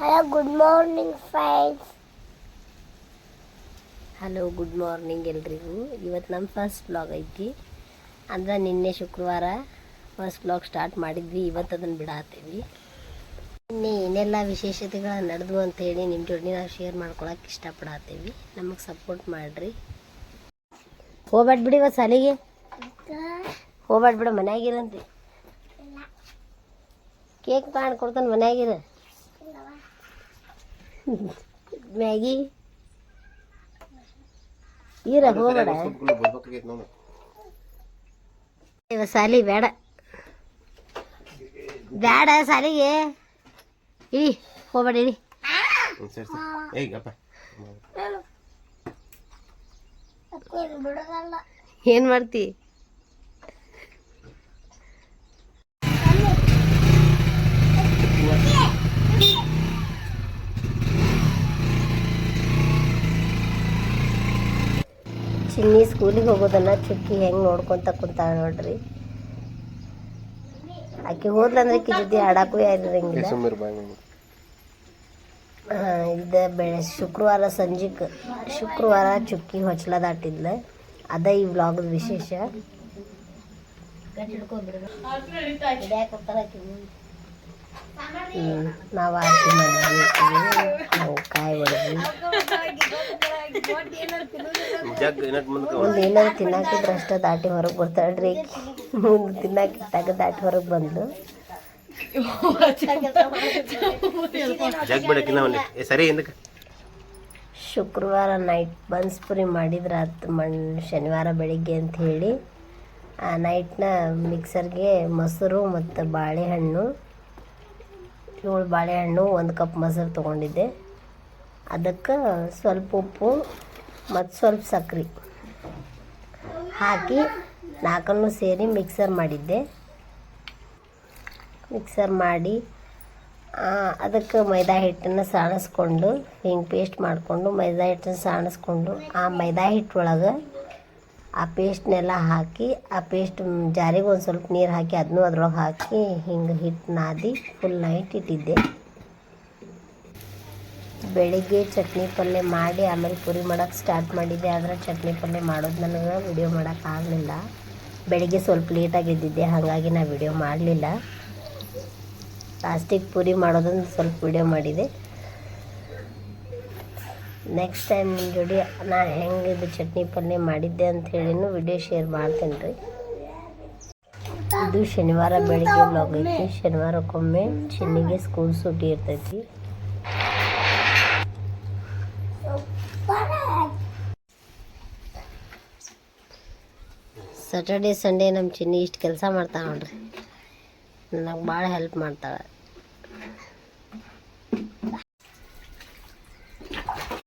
Hello good morning friends hello good morning ಎಲ್ರಿಗೂ. ಇವತ್ತು ನಮ್ಮ ಫಸ್ಟ್ ಬ್ಲಾಗ್ ಐತಿ. ಅಂದ್ರೆ ನಿನ್ನೆ ಶುಕ್ರವಾರ ಫಸ್ಟ್ ಬ್ಲಾಗ್ ಸ್ಟಾರ್ಟ್ ಮಾಡಿದ್ವಿ. ಇವತ್ತು ಅದನ್ನು ಬಿಡಾತೀವಿ. ನಿನ್ನೆ ಏನೆಲ್ಲ ವಿಶೇಷತೆಗಳು ನಡೆದ್ವು ಅಂತೇಳಿ ನಿಮ್ಮ ಜೋಡಿ ನಾವು ಶೇರ್ ಮಾಡ್ಕೊಳಕ್ಕೆ ಇಷ್ಟಪಡತ್ತೀವಿ ನಮಗೆ ಸಪೋರ್ಟ್ ಮಾಡಿರಿ. ಬಿಡಿ ಇವತ್ತು ಸಾಲಿಗೆ ಹೋಗ್ಬೇಡ ಬಿಡು ಮನ್ಯಾಗಿರಂತೆ ಕೇಕ್ ಮಾಡ್ಕೊಡ್ತಾನೆ ಮನ್ಯಾಗಿರ ಮ್ಯಾಗಿ. ಈರ ಹೋಗ್ಬೇಡ. ಇವ ಸಾಲಿ ಬೇಡ. ಬೇಡ ಸಾಲಿಗೆ. ಇಳಿ ಹೋಗಬೇಡ ಇಳಿ ಏನ್ ಏನು ಮಾಡ್ತಿ? ಚಿನ್ನಿ ಸ್ಕೂಲಿಗೆ ಹೋಗೋದನ್ನ ಚುಕ್ಕಿ ಹೆಂಗೆ ನೋಡ್ಕೊಂತ ಕುಂತಾಳ ನೋಡ್ರಿ. ಆಕೆ ಹೋದ್ಲಂದ್ರೆ ಆಕಿ ಜೊತೆ ಆಡಕ್ಕೂ ಯಾರು ಇರಂಗಿಲ್ಲ ಇದು ಬೆಳೆ ಶುಕ್ರವಾರ ಸಂಜೆಗೆ ಶುಕ್ರವಾರ ಚುಕ್ಕಿ ಹೊಚ್ಚಲ ದಾಟಿದ್ಲ ಅದ ಈ ವ್ಲಾಗದ ವಿಶೇಷ. ನಾವು ಆರತಿ ಮಾಡಿದ್ವಿ. ನಾವು ಕಾಯಿ ಹೊಡೆದ್ವಿ. ಒಂದು ಏನಾದ್ರು ತಿನ್ನಾಕಿದ್ರೆ ಅಷ್ಟ ದಾಟಿ ಹೊರಗೆ ಬರ್ತಾಳ್ರಿ ಮುಂದೆ ತಿನ್ನಾಕಿಟ್ಟಾಗ ದಾಟಿ ಹೊರಗೆ ಬಂದು ಶುಕ್ರವಾರ ನೈಟ್ ಬನ್ಸ್ಪುರಿ ಮಾಡಿದ್ರೆ ಅದು ಮಣ್ ಶನಿವಾರ ಬೆಳಿಗ್ಗೆ ಅಂತ ಹೇಳಿ. ಆ ನೈಟ್ನ ಮಿಕ್ಸರ್ಗೆ ಮೊಸರು ಮತ್ತು ಬಾಳೆಹಣ್ಣು. ಏಳು ಬಾಳೆಹಣ್ಣು ಒಂದು ಕಪ್ ಮೊಸರು ತೊಗೊಂಡಿದ್ದೆ. ಅದಕ್ಕೆ ಸ್ವಲ್ಪ ಉಪ್ಪು ಮತ್ತು ಸ್ವಲ್ಪ ಸಕ್ರೆ ಹಾಕಿ ನಾಲ್ಕನ್ನು ಸೇರಿ ಮಿಕ್ಸರ್ ಮಾಡಿದ್ದೆ. ಮಿಕ್ಸರ್ ಮಾಡಿ ಅದಕ್ಕೆ ಮೈದಾ ಹಿಟ್ಟನ್ನು ಸಾಣಿಸ್ಕೊಂಡು, ಹಿಂಗೆ ಪೇಸ್ಟ್ ಮಾಡಿಕೊಂಡು, ಮೈದಾ ಹಿಟ್ಟನ್ನು ಸಾಣಿಸ್ಕೊಂಡು, ಆ ಮೈದಾ ಹಿಟ್ಟೊಳಗೆ ಆ ಪೇಸ್ಟ್ನೆಲ್ಲ ಹಾಕಿ, ಆ ಪೇಸ್ಟ್ ಜಾರಿಗೆ ಒಂದು ಸ್ವಲ್ಪ ನೀರು ಹಾಕಿ ಅದನ್ನೂ ಅದ್ರೊಳಗೆ ಹಾಕಿ ಹಿಂಗೆ ಹಿಟ್ಟು ನಾದಿ ಫುಲ್ ನೈಟ್ ಇಟ್ಟಿದ್ದೆ. ಬೆಳಿಗ್ಗೆ ಚಟ್ನಿ ಪಲ್ಯ ಮಾಡಿ, ಆಮೇಲೆ ಪುರಿ ಮಾಡೋಕ್ಕೆ ಸ್ಟಾರ್ಟ್ ಮಾಡಿದ್ದೆ. ಆದರೆ ಚಟ್ನಿ ಪಲ್ಯ ಮಾಡೋದು ನನಗೆ ವಿಡಿಯೋ ಮಾಡೋಕ್ಕಾಗಲಿಲ್ಲ ಬೆಳಿಗ್ಗೆ ಸ್ವಲ್ಪ ಲೇಟಾಗಿ ಇದ್ದಿದ್ದೆ ಹಾಗಾಗಿ ನಾ ವಿಡಿಯೋ ಮಾಡಲಿಲ್ಲ. ಲಾಸ್ಟಿಗೆ ಪೂರಿ ಮಾಡೋದನ್ನು ಸ್ವಲ್ಪ ವಿಡಿಯೋ ಮಾಡಿದೆ. ನೆಕ್ಸ್ಟ್ ಟೈಮ್ ನಿಮ್ಮ ಜೋಡಿ ನಾ ಹೆಂಗೆ ಇದು ಚಟ್ನಿ ಪಲ್ಯ ಮಾಡಿದ್ದೆ ಅಂತ ಹೇಳಿನೂ ವಿಡಿಯೋ ಶೇರ್ ಮಾಡ್ತೇನೆ ರೀ. ಇದು ಶನಿವಾರ ಬೆಳಿಗ್ಗೆ ಬ್ಲಾಗ್ ಐತಿ. ಶನಿವಾರಕ್ಕೊಮ್ಮೆ ಚಿನ್ನಿಗೆ ಸ್ಕೂಲ್ ಸೂಟಿ ಇರ್ತೈತಿ. ಸ್ಯಾಟರ್ಡೇ ಸಂಡೇ ನಮ್ಮ ಚಿನ್ನಿ ಇಷ್ಟು ಕೆಲಸ ಮಾಡ್ತಾಳೆ ನೋಡ್ರಿ. ನನಗೆ ಭಾಳ ಹೆಲ್ಪ್ ಮಾಡ್ತಾಳೆ.